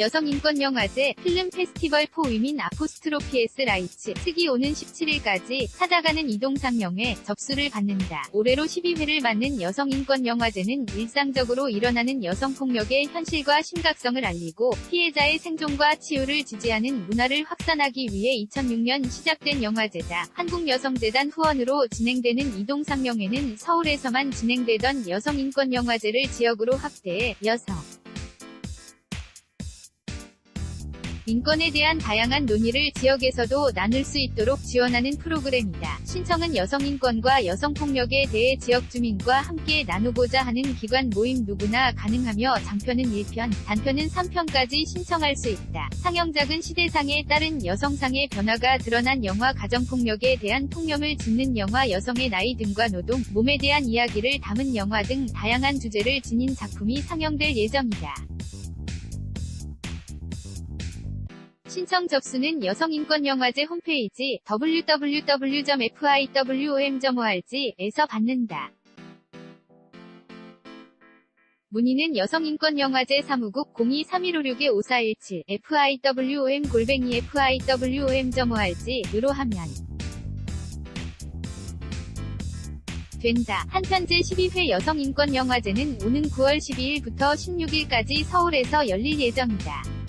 여성인권영화제 필름 페스티벌 포위민 아포스트로피에스 라이츠 특이 오는 17일까지 찾아가는 이동상 영회 접수를 받는다. 올해로 12회를 맞는 여성인권영화제는 일상적으로 일어나는 여성폭력의 현실과 심각성을 알리고 피해자의 생존과 치유를 지지하는 문화를 확산하기 위해 2006년 시작된 영화제다. 한국여성재단 후원으로 진행되는 이동상 영회는 서울에서만 진행되던 여성인권영화제를 지역으로 확대해 여성 인권에 대한 다양한 논의를 지역에서도 나눌 수 있도록 지원하는 프로그램이다. 신청은 여성인권과 여성폭력에 대해 지역 주민과 함께 나누고자 하는 기관 모임 누구나 가능하며 장편은 1편, 단편은 3편까지 신청할 수 있다. 상영작은 시대상에 따른 여성상의 변화가 드러난 영화 가정폭력에 대한 통념을 짚는 영화 여성의 나이 등과 노동, 몸에 대한 이야기를 담은 영화 등 다양한 주제를 지닌 작품이 상영될 예정이다. 신청 접수는 여성인권영화제 홈페이지 www.fiwom.org에서 받는다. 문의는 여성인권영화제 사무국 023156-5417 fiwom 골뱅이 fiwom.org으로 하면 된다. 한편 제12회 여성인권영화제는 오는 9월 12일부터 16일까지 서울에서 열릴 예정이다.